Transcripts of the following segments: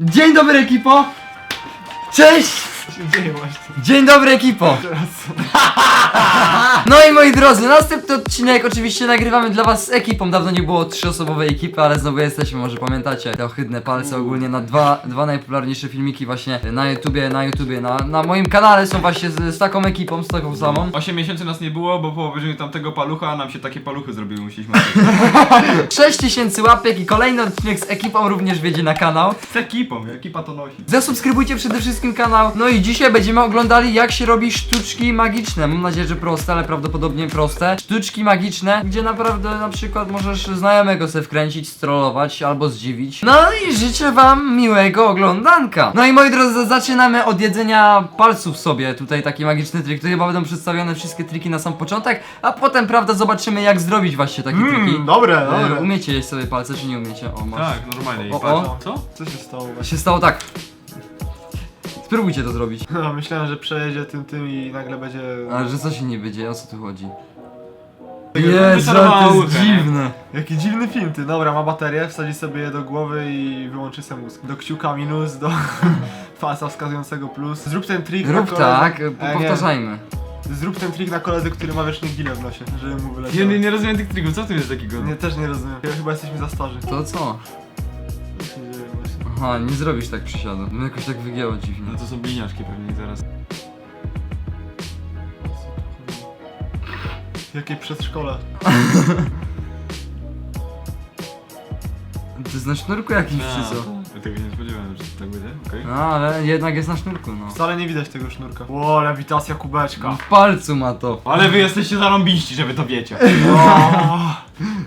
Dzień dobry ekipo! Cześć! Się dzieje właśnie Dzień dobry ekipo! teraz? No i moi drodzy, następny odcinek oczywiście nagrywamy dla was z ekipą. Dawno nie było trzyosobowej ekipy, ale znowu jesteśmy, może pamiętacie te ohydne palce ogólnie na dwa, dwa najpopularniejsze filmiki właśnie na YouTubie, na YouTubie, na, na moim kanale są właśnie z, z taką ekipą, z taką samą. 8 miesięcy nas nie było, bo po obejrzeniu tamtego palucha nam się takie paluchy zrobiły, musieliśmy... 6000 łapek i kolejny odcinek z ekipą również wiedzie na kanał. Z ekipą, ekipa to nosi. Zasubskrybujcie przede wszystkim kanał. No i dzisiaj będziemy oglądali jak się robi sztuczki magiczne. Mam nadzieję, że proste, ale prawdopodobnie proste. Sztuczki magiczne, gdzie naprawdę na przykład możesz znajomego se wkręcić, strollować albo zdziwić. No i życzę wam miłego oglądanka. No i moi drodzy, zaczynamy od jedzenia palców sobie. Tutaj taki magiczny trik. Tu chyba będą przedstawione wszystkie triki na sam początek, a potem prawda zobaczymy jak zrobić właśnie takie triki. Mmm, dobre, E, dobre. umiecie jeść sobie palce, czy nie umiecie? O, masz. Tak, normalnie. O, I patrz. o. Co? Co się stało właśnie? się stało tak. Spróbujcie to zrobić. No, myślałem, że przejedzie tym tym i nagle będzie... Ale że co się nie będzie, o co tu chodzi? Tego Jezu, to jest łódkę, nie? dziwne. Jaki dziwny film, ty. Dobra, ma baterię, wsadzi sobie je do głowy i wyłączy sobie mózg. Do kciuka minus, do falsa wskazującego plus. Zrób ten trik na Rób koledze... tak, E, nie. powtarzajmy. Zrób ten trik na koledze, który ma wiecznie gilę w nosie, żeby mu wyleciał. Ja nie, nie rozumiem tych trików, co tu jest takiego? Nie, też nie rozumiem. Chyba jesteśmy za starzy. To co? Aha, nie zrobisz tak przysiadu. No jakoś tak wygięło dziwnie. No to są bliniaczki pewnie zaraz. Jakie przedszkole? To jest na sznurku jakimś czy co? Ja tego nie spodziewałem, że to tak będzie, okej. No ale jednak jest na sznurku, no. Wcale nie widać tego sznurka. Ło, lewitacja kubeczka. W palcu ma to. Ale wy jesteście zarąbiści, że wy to wiecie.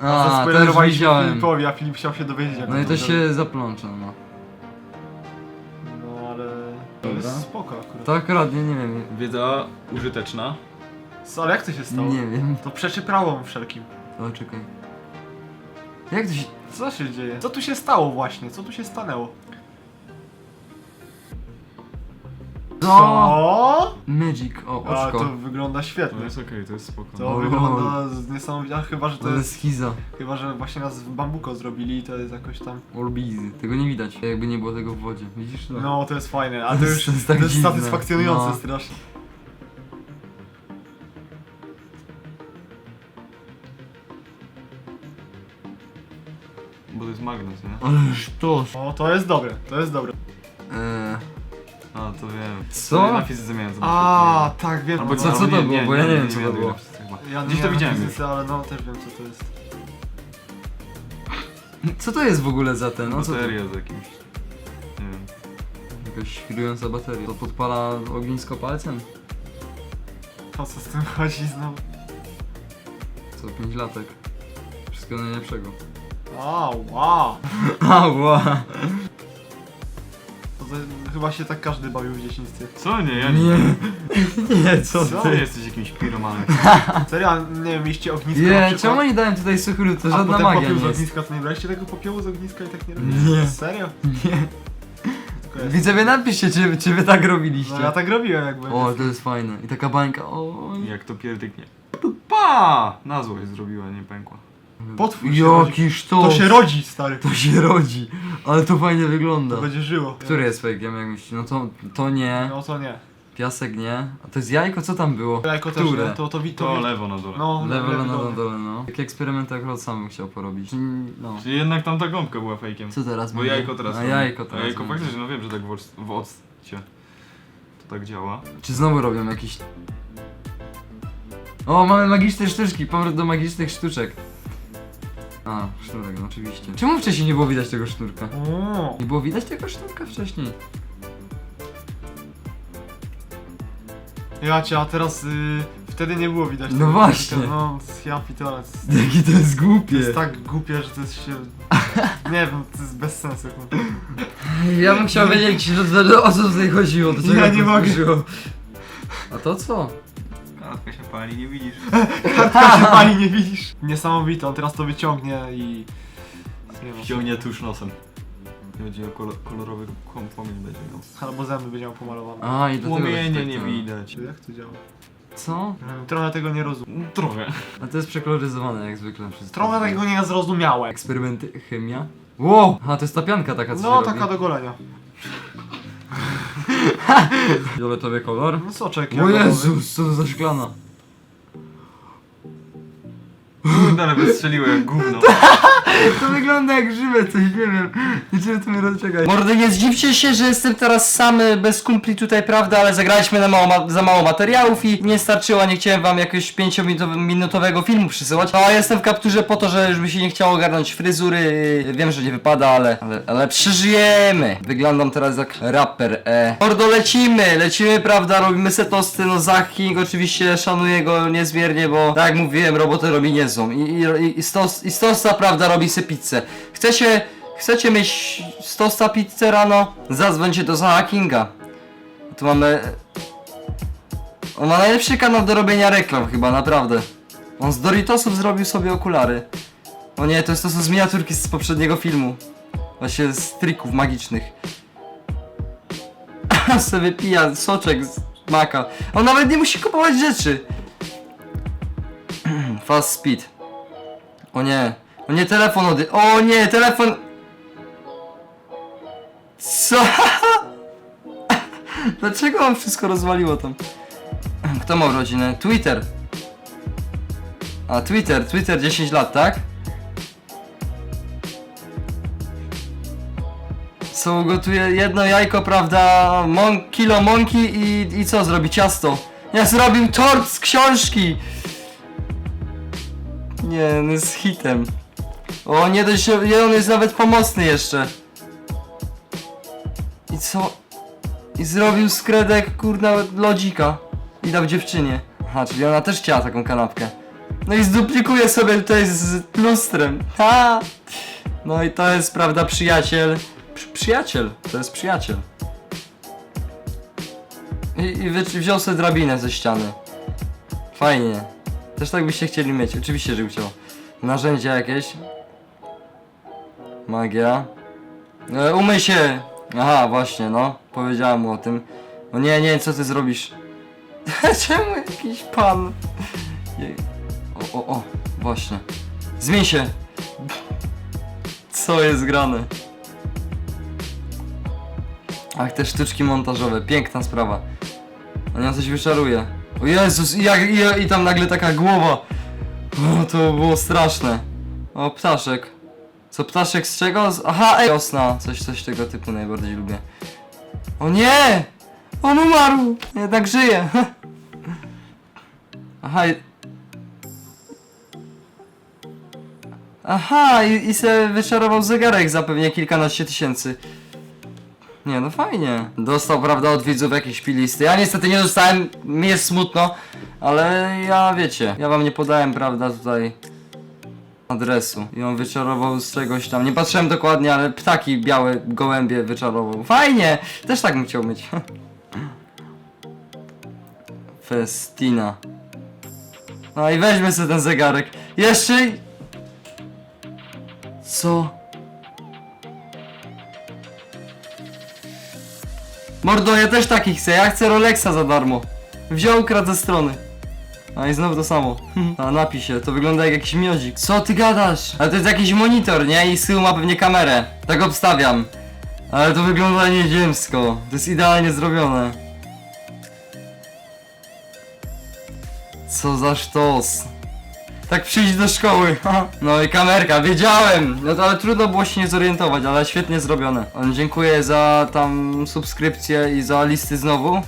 O, A, to już Zaspoilerowaliśmy widziałem. Filipowi, a Filip chciał się dowiedzieć jak No i to zrobił. się zaplącza, no. No. To Dobra. jest spoko akurat. To akurat nie, nie wiem. Wiedza użyteczna. Co, ale jak to się stało? Nie wiem. To przeczy prawom wszelkim. O, czekaj. Jak to się... Co się dzieje? Co tu się stało właśnie? Co tu się stanęło? Co? Magic, o, A, oczko. to wygląda świetnie. To jest okej, to jest spoko. To O. wygląda z- niesamowicie, a chyba, że to To jest jest... schiza. Chyba, że właśnie nas w bambuko zrobili i to jest jakoś tam... Orbizy. Tego nie widać, jakby nie było tego w wodzie. Widzisz? No, to jest fajne, a To to jest- już to jest tak to jest dziwne. satysfakcjonujące No. strasznie. Bo to jest magnes, nie? Ale sztos. O, to jest dobre, to jest dobre. Eee, A, to wiem. Co? Na fizyce miałem zobaczyć. A, tak, wiem. Albo co- co to było? Bo ja nie wiem, co to miałem było. na fizyce chyba. Ja Gdzieś nie to widziałem już. fizyce, ale no też wiem co to jest. co to jest w ogóle za ten? No co to? Bateria z jakimś... Nie wiem. Jakaś świrująca bateria. To podpala ognisko palcem? Po co z tym chodzi znowu? Co 5 latek. Wszystkiego najlepszego. A, wow. Ała! To, chyba się tak każdy bawił w dzieciństwie. Co? Nie, ja Nie. Nie, co Co? Ty jesteś jakimś piromanem. Serio, a nie wiem, mieliście ognisko na Nie, przykład? czemu nie dałem tutaj suchru? To a żadna potem magia popiół nie z jest. ogniska, to nie braliście tego popiołu z ogniska i tak nie robiliście? Nie. Serio? Nie. Tylko jest. Widzowie, napiszcie, czy, czy wy tak robiliście. No ja tak robiłem jakby. O, to jest fajne. I taka bańka, o. Jak to pierdyknie. Pa! Na złość zrobiła, nie pękła. Potwór się rodzi. Sztos. To się rodzi, stary. To się rodzi. Ale to fajnie wygląda. To będzie żyło. Który jest fejkiem, jak myślisz? No to, to nie. No to nie. Piasek nie. A to jest jajko? Co tam było? Jajko też Które? nie. To, to, wi- to, To wi- lewo na dole. No, Level na na dole, no. Takie eksperymenty akurat sam bym chciał porobić. Czyli- No. Czyli jednak tamta gąbka była fejkiem. Co teraz Bo będzie? jajko teraz. A jajko teraz. A jajko będzie. faktycznie, no wiem, że tak w, oc- w occie. To tak działa. Czy znowu robią jakiś... O, mamy magiczne sztuczki, powrót do magicznych sztuczek. A, sznurek, no oczywiście. Czemu wcześniej nie było widać tego sznurka? O, Nie było widać tego sznurka wcześniej? Ja cię, a teraz y, wtedy nie było widać. No tego właśnie. No, ja pitole. Jakie to jest To głupie. jest tak głupie, że to jest się... Nie wiem, to jest bez sensu. Ja bym chciał wiedzieć, że- że- o co tutaj chodziło, do czego Ja to nie mogę. służyło. A to co? Kartka się pali, nie widzisz. Kartka się pani nie widzisz. Niesamowite, on teraz to wyciągnie i... Nie wiem. Ściągnie tuż nosem. Będzie miał kolo kolorowy kom- płomień będzie miał. Albo zęby będzie miał pomalowane. A, i do tego Płomienie tak nie to- widać. Czy Jak to działa? Co? Trochę tego nie rozumiem. Trochę. A to jest przekoloryzowane jak zwykle wszystko. Trochę tego nie zrozumiałem. Eksperymenty, chemia. Wow! A to jest ta pianka taka co się No, robi. taka do golenia. Fioletowy kolor. No soczek O. Jezus, co to za szklana. Ale wystrzeliłem jak gówno. To wygląda jak żywe coś, nie wiem. Niczym to mnie rozczekać. Mordy, nie zdziwcie się, że jestem teraz sam y, bez kumpli tutaj, prawda, ale zagraliśmy na mało ma- za mało materiałów i nie starczyło, nie chciałem wam jakiegoś 5-minutowego filmu przysyłać. No, a jestem w kapturze po to, że już mi się nie chciało ogarnąć fryzury. Wiem, że nie wypada, ale, ale, ale przeżyjemy. Wyglądam teraz jak raper, e. Mordo, lecimy, lecimy, prawda, robimy setosty, no Zach King oczywiście szanuję go niezmiernie, bo tak jak mówiłem, robotę robi niezłą. I, i, i, stos, i stosta, prawda, robi se pizzę. Chcecie, chcecie mieć stosta pizzę rano? Zadzwońcie do Zacha Kinga. Tu mamy... On ma najlepszy kanał do robienia reklam chyba, naprawdę. On z Doritosów zrobił sobie okulary. O nie, to jest to są z miniaturki z poprzedniego filmu. Właśnie z trików magicznych. sobie pija soczek z maka. On nawet nie musi kupować rzeczy. Fast speed. O nie. O nie, telefon ody... O nie, telefon... Co? Dlaczego on wszystko rozwaliło tam? Kto ma rodzinę? Twitter. A, Twitter, Twitter 10 lat, tak? Co gotuje jedno jajko, prawda? Mon kilo mąki i, i co zrobi? Ciasto. Ja zrobił tort z książki! Nie, on jest hitem. O, nie dość, nie, on jest nawet pomocny jeszcze. I co? I zrobił skredek, kurna, lodzika. I dał dziewczynie. Aha, czyli ona też chciała taką kanapkę. No i zduplikuje sobie tutaj z lustrem. Ha! No i to jest, prawda, przyjaciel. Przy, przyjaciel, to jest przyjaciel. I, i wziął sobie drabinę ze ściany. Fajnie. Też tak byście chcieli mieć, oczywiście, że chciał. Narzędzia jakieś. Magia. E, umyj się! Aha, właśnie, no. Powiedziałem mu o tym. No nie, nie, co ty zrobisz? Czemu jakiś pan? Jej. O, o, o, właśnie. Zmień się! Co jest grane? Ach, te sztuczki montażowe, piękna sprawa. On ją coś wyczaruje. O Jezus, i, jak, i, i tam nagle taka głowa. O, to było straszne. O, ptaszek. Co, ptaszek z czego? Z... Aha, ej, osna. Coś, coś tego typu najbardziej lubię. O nie! On umarł! Jednak żyje. Aha, i... Aha, i, i se wyczarował zegarek za pewnie kilkanaście tysięcy. Nie, no fajnie. Dostał, prawda, od widzów jakieś pilisty. Ja niestety nie dostałem, mi jest smutno, ale ja wiecie, ja wam nie podałem, prawda, tutaj adresu. I on wyczarował z czegoś tam. Nie patrzyłem dokładnie, ale ptaki białe, gołębie wyczarował. Fajnie! Też tak bym chciał mieć. Festina. No i weźmy sobie ten zegarek. Jeszcze... Co? Mordo, ja też taki chcę, ja chcę Rolexa za darmo. Wziął ukradł ze strony. A i znowu to samo. A napij się, to wygląda jak jakiś miodzik. Co ty gadasz? Ale to jest jakiś monitor, nie? I z tyłu ma pewnie kamerę. Tak obstawiam. Ale to wygląda nieziemsko. To jest idealnie zrobione. Co za sztos. Tak przyjść do szkoły. No i kamerka, wiedziałem! No to ale trudno było się nie zorientować, ale świetnie zrobione. On dziękuję za tam subskrypcję i za listy znowu.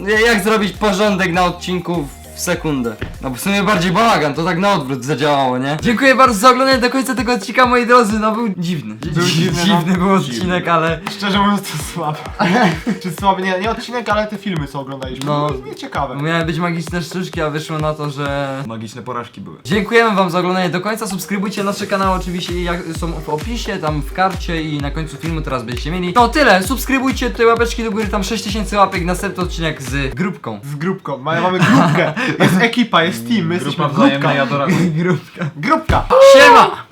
Ja- Jak zrobić porządek na odcinku w sekundę? No bo w sumie bardziej bałagan, to tak na odwrót zadziałało, nie? Dziękuję bardzo za oglądanie do końca tego odcinka, moi drodzy. No był dziwny. Był dziwny, dziwny no. był odcinek, ale... Szczerze mówiąc to słabe. Czy słabe? Nie, nie odcinek, ale te filmy co oglądaliśmy. No. No, nieciekawe. Miały być magiczne sztuczki, a wyszło na to, że... Magiczne porażki były. Dziękujemy wam za oglądanie do końca, subskrybujcie nasze kanały oczywiście jak są w opisie, tam w karcie i na końcu filmu teraz będziecie mieli. To tyle, subskrybujcie te łapeczki do góry, tam 6000 łapek, następny odcinek z grupką. Z grupką. Mamy, mamy grupkę. Jest ekipa, jest team, my jesteśmy Grupa wzajemnej grupka. adoracji. Grupka. Grupka. Siema!